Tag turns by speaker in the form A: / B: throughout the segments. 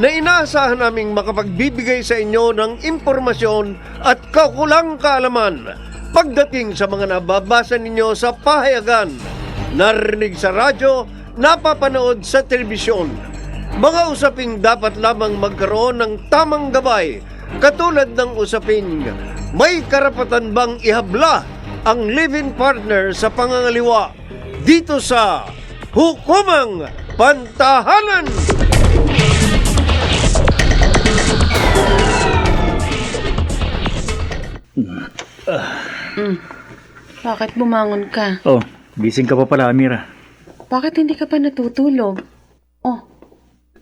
A: na inaasahan naming makapagbibigay sa inyo ng impormasyon at kakulang kaalaman pagdating sa mga nababasa ninyo sa pahayagan, narinig sa radyo, napapanood sa telebisyon. Mga usaping dapat lamang magkaroon ng tamang gabay katulad ng usaping may karapatan bang ihabla ang live-in partner sa pangangaliwa dito sa Hukumang Pantahanan!
B: Bakit bumangon ka?
C: Oh, gising ka pa pala, Amira.
B: Bakit hindi ka pa natutulog? Oh,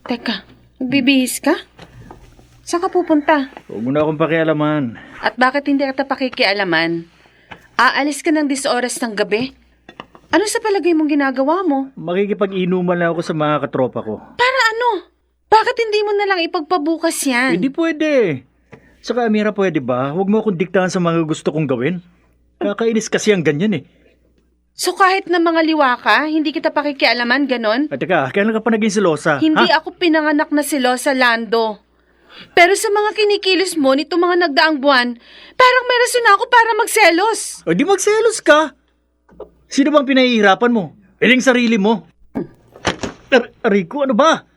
B: teka, nagbibihis ka? Saan ka pupunta?
C: Huwag mo na akong pakialaman.
B: At bakit hindi ka pakikialaman? Aalis ka ng 10 oras ng gabi? Ano sa palagay mong ginagawa mo?
C: Makikipag-inuman lang ako sa mga katropa ko.
B: Para ano? Bakit hindi mo na lang ipagpabukas yan?
C: Hindi pwede. Saka, Amira, pwede ba? Huwag mo akong diktahan sa mga gusto kong gawin. Kakainis kasi ang ganyan eh.
B: So kahit na mga liwa ka, hindi kita pakikialaman, ganon?
C: At teka, kailan ka pa naging silosa?
B: Hindi
C: ha?
B: ako pinanganak na silo sa Lando. Pero sa mga kinikilos mo nito mga nagdaang buwan, parang may rason ako para magselos.
C: O di magselos ka. Sino bang pinahihirapan mo? Iling sarili mo. Ar- Rico, ano ba?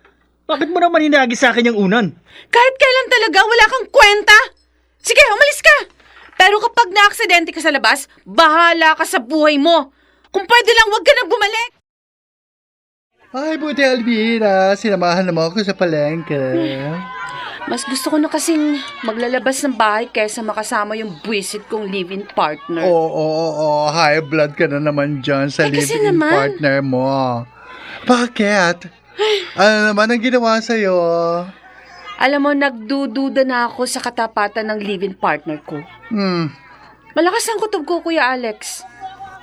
C: Bakit mo naman hinagi sa akin yung unan?
B: Kahit kailan talaga, wala kang kwenta. Sige, umalis ka. Pero kapag naaksidente ka sa labas, bahala ka sa buhay mo. Kung pwede lang, wag ka na bumalik.
D: Ay, buti Alvira, sinamahan naman ako sa palengke.
B: Mas gusto ko na kasing maglalabas ng bahay kaysa makasama yung buwisit kong live-in partner.
D: Oo, oo, oo, high blood ka na naman dyan sa
B: Eh, kasi
D: live-in
B: naman.
D: partner mo. Bakit? Ano naman ang ginawa sa'yo?
B: Alam mo, nagdududa na ako sa katapatan ng live-in partner ko.
D: Hmm,
B: Malakas ang kutob ko, Kuya Alex.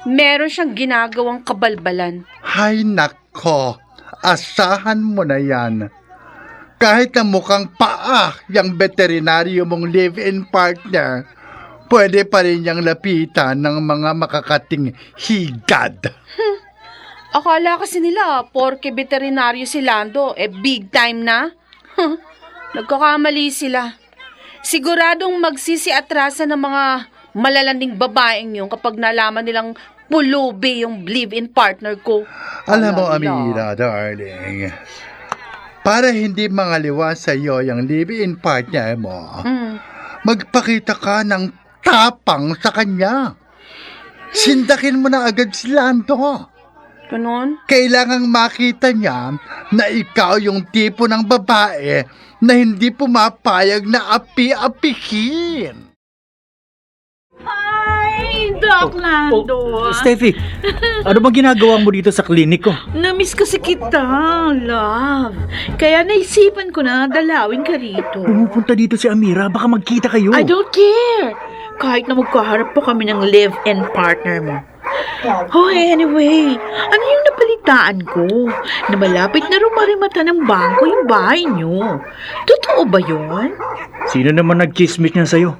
B: Meron siyang ginagawang kabalbalan.
D: hay nako, asahan mo na yan. Kahit na mukhang paa yung veterinaryo mong live-in partner, pwede pa rin niyang lapitan ng mga makakating higad.
B: Akala kasi nila, porke veterinaryo si Lando, eh big time na. Nagkakamali sila. Siguradong magsisiatrasa ng mga malalanding babaeng yun kapag nalaman nilang pulubi yung live-in partner ko.
D: Alam mo. Amira, darling, para hindi mangaliwa sa iyo yung live-in partner mo,
B: Mm.
D: magpakita ka ng tapang sa kanya. Sindakin mo na agad si Lando.
B: Ganon?
D: Kailangang makita niya na ikaw yung tipo ng babae na hindi pumapayag na api-apihin.
E: Ay, Doc Lando.
C: Oh, Steffi, ano bang ginagawa mo dito sa klinik ko?
E: Namiss kasi kita, love. Kaya naisipan ko na dalawin ka rito.
C: Pumupunta dito si Amira, baka magkita kayo.
E: I don't care. Kahit na magkaharap pa kami ng live-in partner mo. Oh, anyway, ano yung napalitaan ko? Na malapit na rumarimata ng bangko yung bahay niyo. Totoo ba yun?
C: Sino naman nag-chismis niyan sa'yo?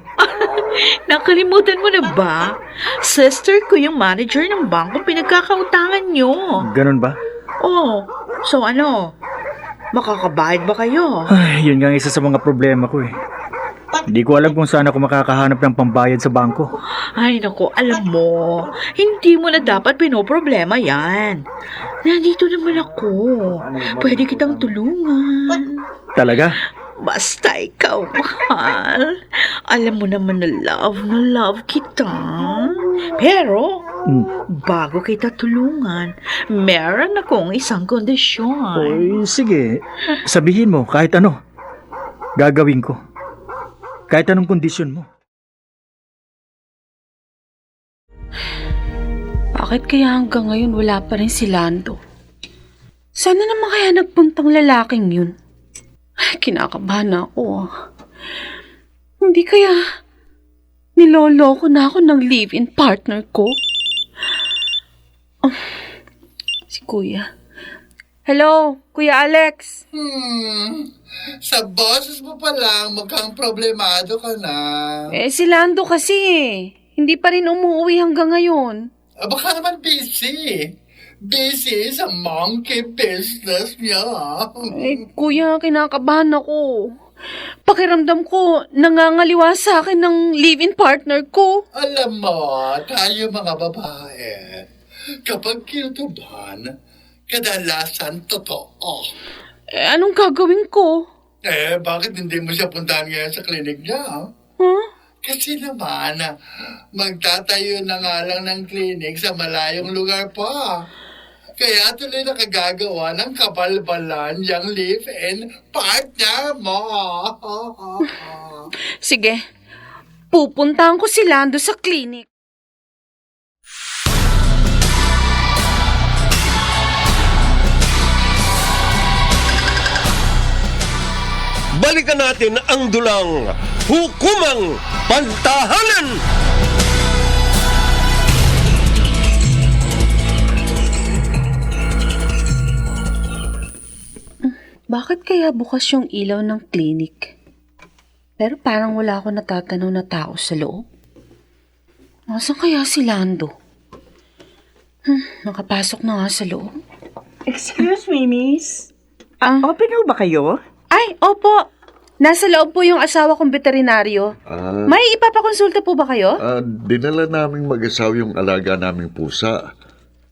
E: Nakalimutan mo na ba? Sister ko yung manager ng bangko pinagkakautangan niyo.
C: Ganon ba?
E: Oh, so ano? Makakabayad ba kayo?
C: Ay, yun nga ang isa sa mga problema ko eh. Hindi ko alam kung saan ako makakahanap ng pambayad sa bangko.
E: Ay, nako, alam mo, hindi mo na dapat pinoproblema yan. Nandito naman ako. Pwede kitang tulungan.
C: Talaga?
E: Basta ikaw, mahal. Alam mo naman na love na love kita. Pero,
C: Hmm.
E: bago kita tulungan, meron akong isang kondisyon.
C: Oy, sige. Sabihin mo, kahit ano. Gagawin ko. Kahit anong kondisyon mo.
B: Bakit kaya hanggang ngayon wala pa rin si Lando? Sana naman kaya nagpuntang lalaking yun? Ay, kinakabahan ako. ah. Hindi kaya niloloko na ako ng live-in partner ko? Ah, si Kuya. Hello, Kuya Alex.
D: Hmm, sa boses mo pa lang, mukhang problemado ka na.
B: Eh, si Lando kasi eh. Hindi pa rin umuwi hanggang ngayon.
D: Ah, Baka naman busy. Busy sa monkey business niya.
B: Eh, kuya, kinakabahan ako. Pakiramdam ko, nangangaliwa sa akin ng live-in partner ko.
D: Alam mo, tayo mga babae, kapag kinutuban, kadalasan totoo.
B: Eh, anong gagawin ko?
D: Eh, bakit hindi mo siya puntahan ngayon sa klinik niya?
B: Huh?
D: Kasi naman, magtatayo na nga lang ng klinik sa malayong lugar pa. Kaya tuloy nakagagawa ng kabalbalan yung live-in partner mo.
B: Sige, pupuntahan ko si Lando sa clinic.
A: Balikan natin ang dulang hukumang pantahanan.
B: Bakit kaya bukas yung ilaw ng clinic? Pero parang wala ako natatanaw na tao sa loob. Nasaan kaya si Lando? Hmm, nakapasok na nga sa loob.
F: Excuse me, miss.
B: Ah,
F: Open ho ba kayo?
B: Ay, opo. Nasa loob po yung asawa kong veterinaryo.
G: Ah,
B: May ipapakonsulta po ba kayo?
G: ah, dinala naming mag-asawa yung alaga naming pusa.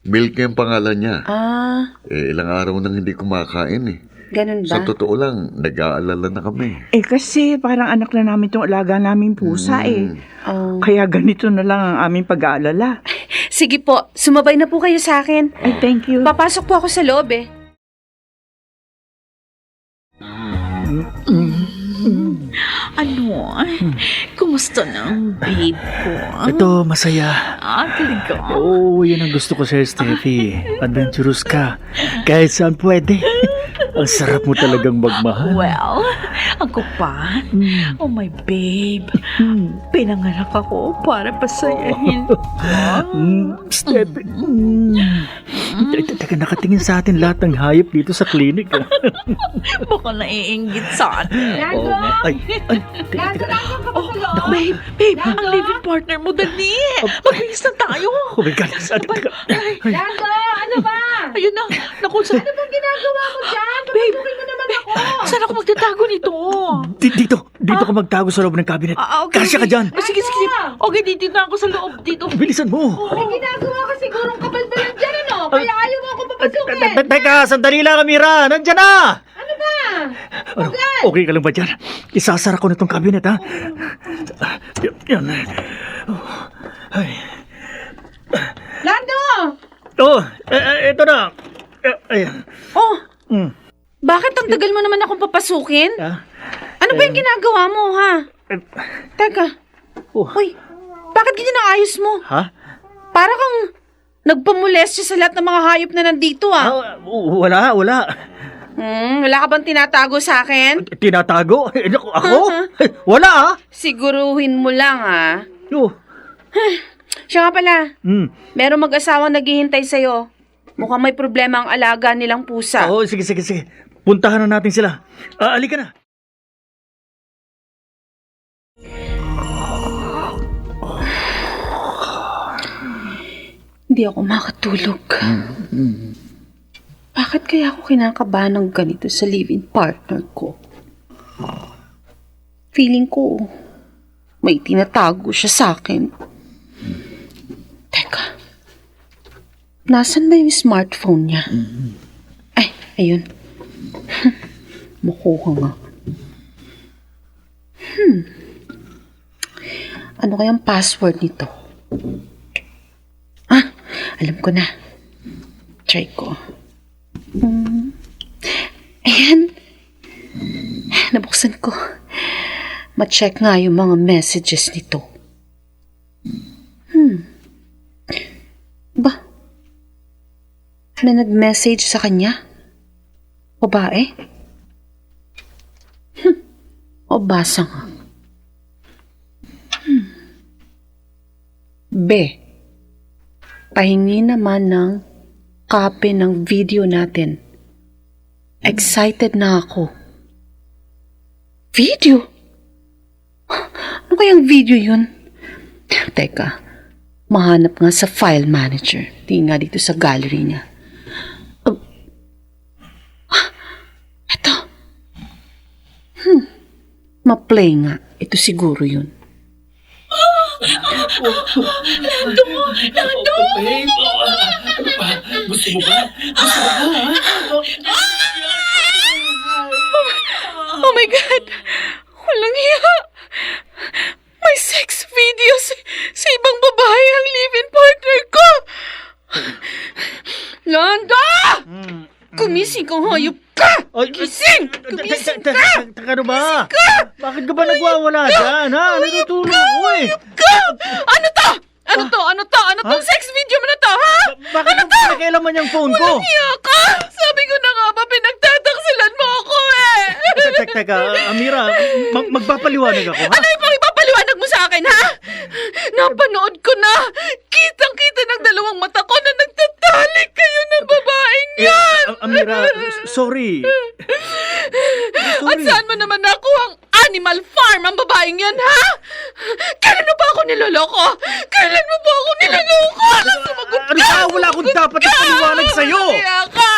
G: Milky ang pangalan niya.
B: Ah,
G: Eh, ilang araw nang hindi kumakain eh.
B: ganun ba?
G: Sa totoo lang, nag-aalala na kami.
F: Eh kasi parang anak na namin tong alaga naming pusa eh.
B: Oh.
F: Kaya ganito na lang ang aming pag-aalala.
B: Sige po, sumabay na po kayo sa akin.
F: Ay, thank you.
B: Papasok po ako sa loob eh.
E: Ano? Kumusta na ang babe ko?
C: Ito, masaya.
E: Ah, talaga?
C: Oo, yun ang gusto ko sa'yo, Steffi. Adventurous ka. Kahit saan pwede. Ang sarap mo talagang magmahal.
E: Well, ako pa. Oh my babe. Pinanganak ako para pasayahin.
C: Mm, Steffi. Mm. Te- Teka, nakatingin sa atin lahat ng hayop dito sa klinik. ah.
E: Baka naiinggit sa atin.
C: Oo nga. Ay, ay, teka, teka.
E: Oh, babe, babe, ang living partner mo, dali. Magbilis na tayo.
C: Oh my God. Ay,
B: Lando, ano ba?
E: Ayun na, naku, saan
B: Ano bang ginagawa mo dyan?
E: Babe,
B: mo naman ako.
E: saan ako magtatago nito?
C: di- dito, dito ka magtago sa loob ng cabinet.
E: Ah, okay.
C: Kasya ka dyan.
E: Ah, sige, sige. Okay, dito na ako sa loob dito.
C: Bilisan mo.
B: May ginagawa ka sigurong kabalbalan dyan, ano? Kaya ayaw mo ako papasukin.
C: te- te- Teka, sandali lang, Amira. Nandyan na!
B: Ano ba?
C: Ano, okay ka lang ba dyan? Isasara ko na itong cabinet, ha? Y- yan. Oh, Ay.
B: Lando!
C: Oh, eh, eh, ito na. Eh, Ayan.
B: Oh,
C: Mm.
B: Bakit ang tagal mo naman akong papasukin?
C: Ah,
B: Ano ba yung ginagawa mo, ha?
C: eh,
B: Teka.
C: oh,
B: Uy, bakit ganyan ang ayos mo?
C: ha?
B: Para kang nagpamulestyo sa lahat ng mga hayop na nandito, ah.
C: Ah, wala, wala.
B: Hmm, wala ka bang tinatago sa akin?
C: Tinatago? Eh, naku, ako? Eh, Wala, ha?
B: Siguruhin mo lang, ah.
C: Oh.
B: Siya nga pala,
C: Mm.
B: merong mag-asawang naghihintay sa'yo. Mukhang may problema ang alaga nilang pusa.
C: Oo, sige, sige, sige. Puntahan na natin sila. Ah, alika na.
B: Hindi ako makatulog. Bakit kaya ako kinakabahan ng ganito sa live-in partner ko? Feeling ko, may tinatago siya sa akin. Teka, nasan ba yung smartphone niya? Ay, ayun makuha nga. Hmm. Ano kayang password nito? Ah, alam ko na. Try ko. Hmm. Ayan. Nabuksan ko. Ma-check nga yung mga messages nito. Hmm. Ba? May nag-message sa kanya? Babae? Eh? O basa nga. Hmm. B. Pahingi naman ng copy ng video natin. Excited na ako. Video? Ano kayang video yun? Teka, mahanap nga sa file manager. Di nga dito sa gallery niya. Uh, ah, eto. Hmm, ma-play nga. Ito siguro yun. Oh my God! Walang hiya! May sex video sa, sa ibang babae ang live-in partner ko! Landa! Kumising kang hayop ka!
C: Ay,
B: Gising!
C: Teka,
B: Kumising ka!
C: teka, teka, ano ba? Bakit ka ba nagwawala dyan, ha? Natutulog ako eh.
B: Ano to? Ano to? Ano to? Ano tong sex video mo na to, ha?
C: Bakit mo pinakailaman yung phone ko?
B: Hiya ka! Sabi ko na nga ba, pinagtataksilan mo ako eh!
C: Teka, teka, Amira, mag- magpapaliwanag ako, ha?
B: Ano yung pang ipapaliwanag mo sa akin, ha? Napanood ko na! Kitang-kita ng dalawang mata ko na nagtatalik kayo ng babaeng
C: Eh,
B: yan!
C: Amira, s- sorry.
B: At
C: sorry.
B: saan mo naman nakuha ang animal farm ang babaeng yan, ha? Kailan mo ba ako niloloko? Kailan mo ba ako niloloko? Ano sumagot
C: Ano ba? Wala akong dapat ipaliwanag sa'yo.
B: Kaya ka!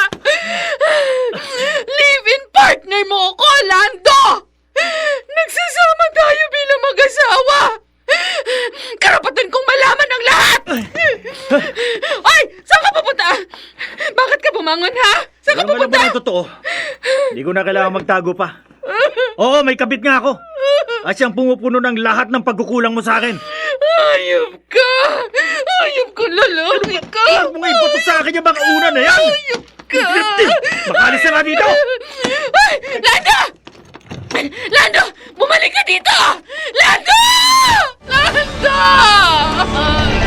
B: Live-in partner mo ako, Lando! Nagsasama tayo bilang mag-asawa! Karapatan kong malaman ang lahat! Ay! Saan ka pupunta? Bakit ka bumangon, ha? Saan ka
C: Alam mo
B: pupunta?
C: ba yung totoo? Hindi ko na kailangan magtago pa. Oo, may kabit nga ako. At siyang pumupuno ng lahat ng pagkukulang mo sa akin.
B: Ayop ka! Ayop ko, lalaki ka!
C: Huwag mo nga iputok sa akin yung mga una na yan!
B: Ayop ka!
C: Makalis na nga dito!
B: Ay! Lando! Lando! Bumalik ka dito! Lando! Lando!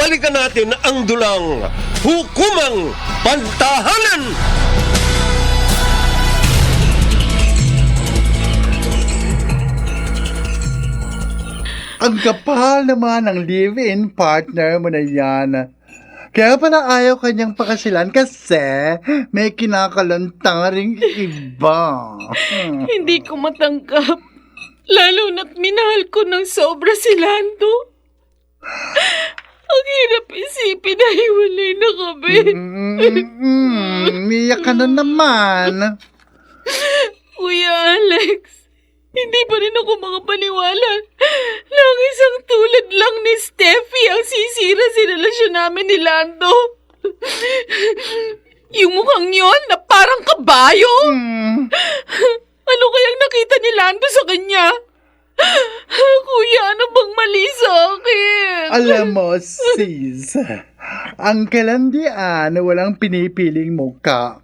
A: Balikan natin ang dulang hukumang pantahanan!
D: Ang kapal naman ng live-in partner mo na yan. Kaya pala ayaw kanyang pakasilan kasi may kinakalantang ring iba.
B: Hindi ko matanggap. Lalo na't minahal ko ng sobra si Lando. Ang hirap isipin na hiwalay na kami.
D: Mm, miyak ka na naman.
B: Kuya Alex, hindi pa rin ako makapaniwala na ang isang tulad lang ni Steffi ang sisira sa relasyon namin ni Lando. Yung mukhang yon na parang kabayo.
D: Mm,
B: Ano kayang nakita ni Lando sa kanya? Kuya, ano bang mali sa akin?
D: alam mo, sis, ang kalandian walang pinipiling mukha.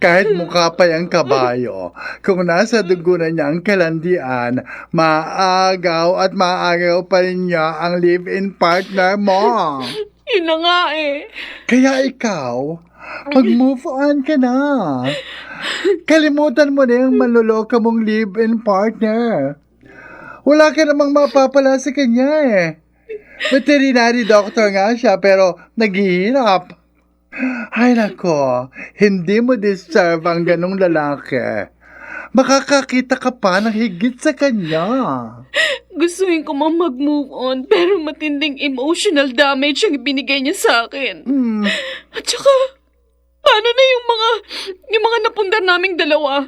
D: Kahit mukha pa yung kabayo, kung nasa dugo na niya ang kalandian, maagaw at maagaw pa rin niya ang live-in partner mo.
B: Yun na nga eh.
D: Kaya ikaw, mag-move on ka na. Kalimutan mo na yung manloloka mong live-in partner. Wala ka namang mapapala sa kanya eh. Veterinary doctor nga siya pero naghihirap. Ay nako, hindi mo deserve ang ganong lalaki. Makakakita ka pa ng higit sa kanya.
B: Gustuin ko mang mag-move on pero matinding emotional damage ang ibinigay niya sa akin.
D: Hmm,
B: At saka, paano na yung mga, yung mga napundar naming dalawa?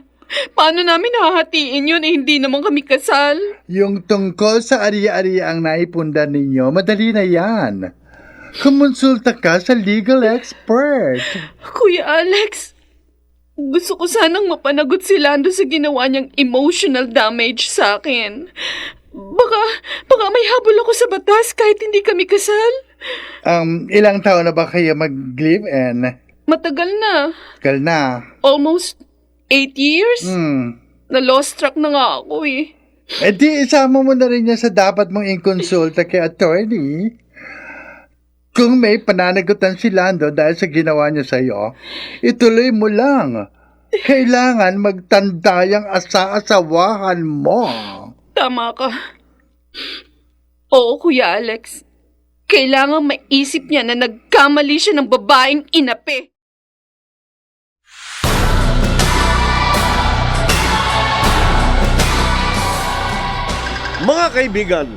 B: Paano namin hahatiin yun eh hindi naman kami kasal?
D: Yung tungkol sa ari-ari ang naipunda ninyo, madali na yan. Kumonsulta ka sa legal expert.
B: Kuya Alex, gusto ko sanang mapanagot si Lando sa ginawa niyang emotional damage sa akin. Baka, baka may habol ako sa batas kahit hindi kami kasal.
D: Um, ilang taon na ba kayo mag-live-in?
B: Matagal na.
D: Kal na.
B: Almost eight years.
D: Hmm.
B: Na-lost track na nga ako eh.
D: E di isama mo na rin yan sa dapat mong inkonsulta kay attorney. Kung may pananagutan si Lando dahil sa ginawa niya sa'yo, ituloy mo lang. Kailangan magtandayang asa-asawahan mo.
B: Tama ka. Oo, Kuya Alex. Kailangan maisip niya na nagkamali siya ng babaeng inape.
A: Mga kaibigan,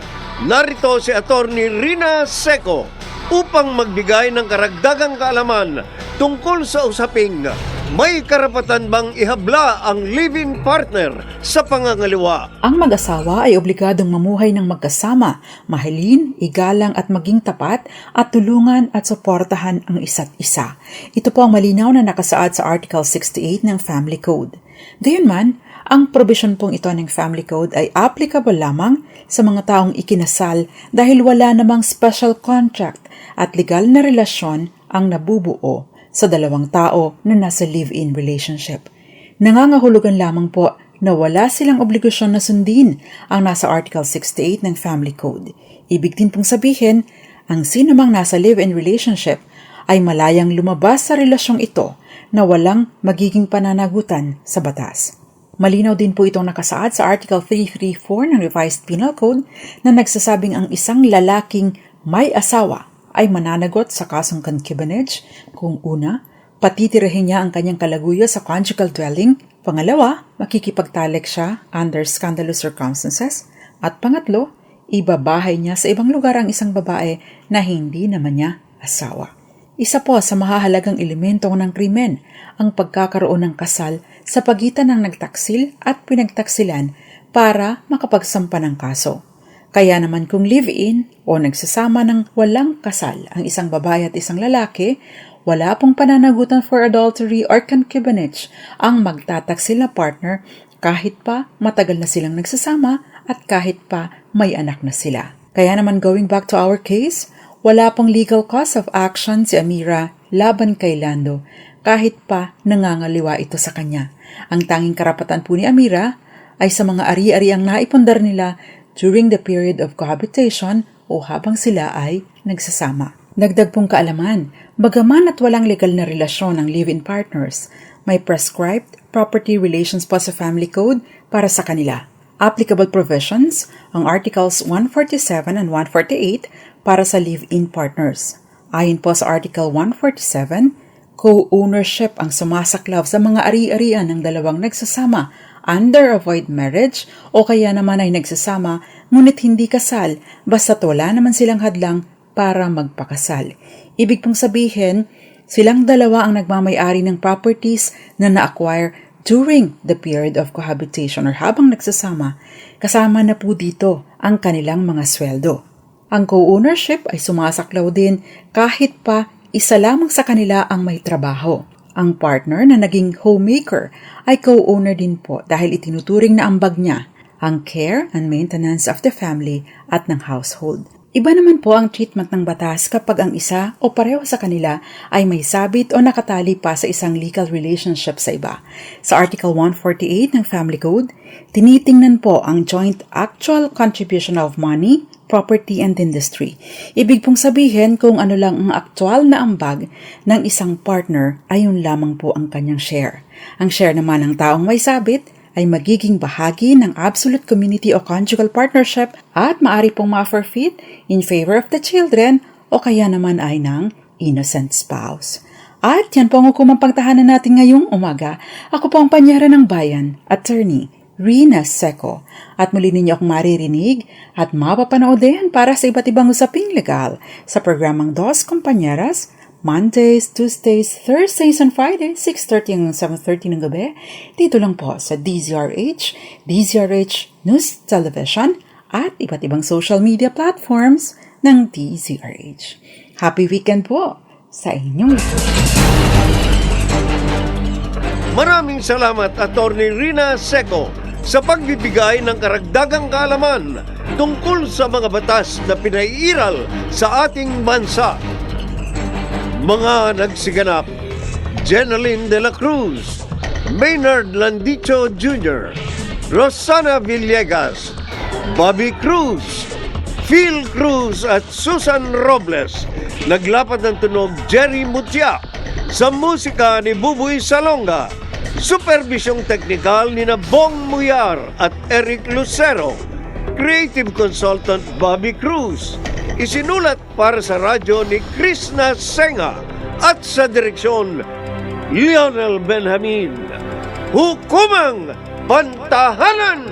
A: narito si Attorney Rina Seco upang magbigay ng karagdagang kaalaman tungkol sa usaping may karapatan bang ihabla ang live-in partner sa pangangaliwa.
H: Ang mag-asawa ay obligadong mamuhay ng magkasama, mahalin, igalang at maging tapat at tulungan at suportahan ang isa't isa. Ito po ang malinaw na nakasaad sa Article 68 ng Family Code. Gayunman, ang provision pong ito ng Family Code ay applicable lamang sa mga taong ikinasal dahil wala namang special contract at legal na relasyon ang nabubuo sa dalawang tao na nasa live-in relationship. Nangangahulugan lamang po na wala silang obligasyon na sundin ang nasa Article 68 ng Family Code. Ibig din pong sabihin, ang sino mang nasa live-in relationship ay malayang lumabas sa relasyong ito na walang magiging pananagutan sa batas. Malinaw din po itong nakasaad sa Article 334 ng Revised Penal Code na nagsasabing ang isang lalaking may asawa ay mananagot sa kasong concubinage kung una, patitirahin niya ang kanyang kalaguyo sa conjugal dwelling, pangalawa, makikipagtalik siya under scandalous circumstances, at pangatlo, ibabahay niya sa ibang lugar ang isang babae na hindi naman niya asawa. Isa po sa mahahalagang elemento ng krimen ang pagkakaroon ng kasal sa pagitan ng nagtaksil at pinagtaksilan para makapagsampa ng kaso. Kaya naman kung live-in o nagsasama ng walang kasal ang isang babae at isang lalaki, wala pong pananagutan for adultery or concubinage ang magtataksil na partner kahit pa matagal na silang nagsasama at kahit pa may anak na sila. Kaya naman going back to our case, wala pong legal cause of action si Amira laban kay Lando kahit pa nangangaliwa ito sa kanya. Ang tanging karapatan po ni Amira ay sa mga ari-ari ang naipundar nila during the period of cohabitation o habang sila ay nagsasama. Dagdag pong kaalaman, bagaman at walang legal na relasyon ng live-in partners, may prescribed property relations po sa Family Code para sa kanila. Applicable provisions ang Articles 147 and 148 para sa live-in partners. Ayon po sa Article 147, co-ownership ang sumasaklaw sa mga ari-arian ng dalawang nagsasama under a void marriage o kaya naman ay nagsasama ngunit hindi kasal basta't wala naman silang hadlang para magpakasal. Ibig pong sabihin, silang dalawa ang nagmamayari ng properties na na-acquire during the period of cohabitation or habang nagsasama, kasama na po dito ang kanilang mga sweldo. Ang co-ownership ay sumasaklaw din kahit pa isa lamang sa kanila ang may trabaho. Ang partner na naging homemaker ay co-owner din po dahil itinuturing na ambag niya ang care and maintenance of the family at ng household. Iba naman po ang treatment ng batas kapag ang isa o pareho sa kanila ay may sabit o nakatali pa sa isang legal relationship sa iba. Sa Article 148 ng Family Code, tinitingnan po ang joint actual contribution of money, property, and industry. Ibig pong sabihin kung ano lang ang aktual na ambag ng isang partner ay yun lamang po ang kanyang share. Ang share naman ng taong may sabit ay magiging bahagi ng absolute community o conjugal partnership at maari pong ma-forfeit in favor of the children o kaya naman ay ng innocent spouse. At yan po ang hukumang pagtahanan natin ngayong umaga. Ako po ang panyara ng bayan, attorney Rina Seco. At muli ninyo akong maririnig at mapapanood din para sa iba't ibang usaping legal sa programang Dos Compañeras, Mondays, Tuesdays, Thursdays, and Fridays, 6.30 hanggang 7.30 ng gabi, dito lang po sa DZRH, DZRH News Television, at iba't ibang social media platforms ng DZRH. Happy weekend po sa inyong lahat.
A: Maraming salamat Attorney Rina Seco sa pagbibigay ng karagdagang kaalaman tungkol sa mga batas na pinaiiral sa ating bansa. Mga nagsiganap, Jeneline de la Cruz, Maynard Landicho Jr., Rosana Villegas, Bobby Cruz, Phil Cruz at Susan Robles. Naglapat ng tunog Jerry Mutia sa musika ni Buboy Salonga. Supervisyong teknikal ni na Bong Muyar at Eric Lucero. Creative Consultant Bobby Cruz. Isinulat para sa radyo ni Krishna Senga at sa direksyon Lionel Benjamin. Hukumang Pantahanan!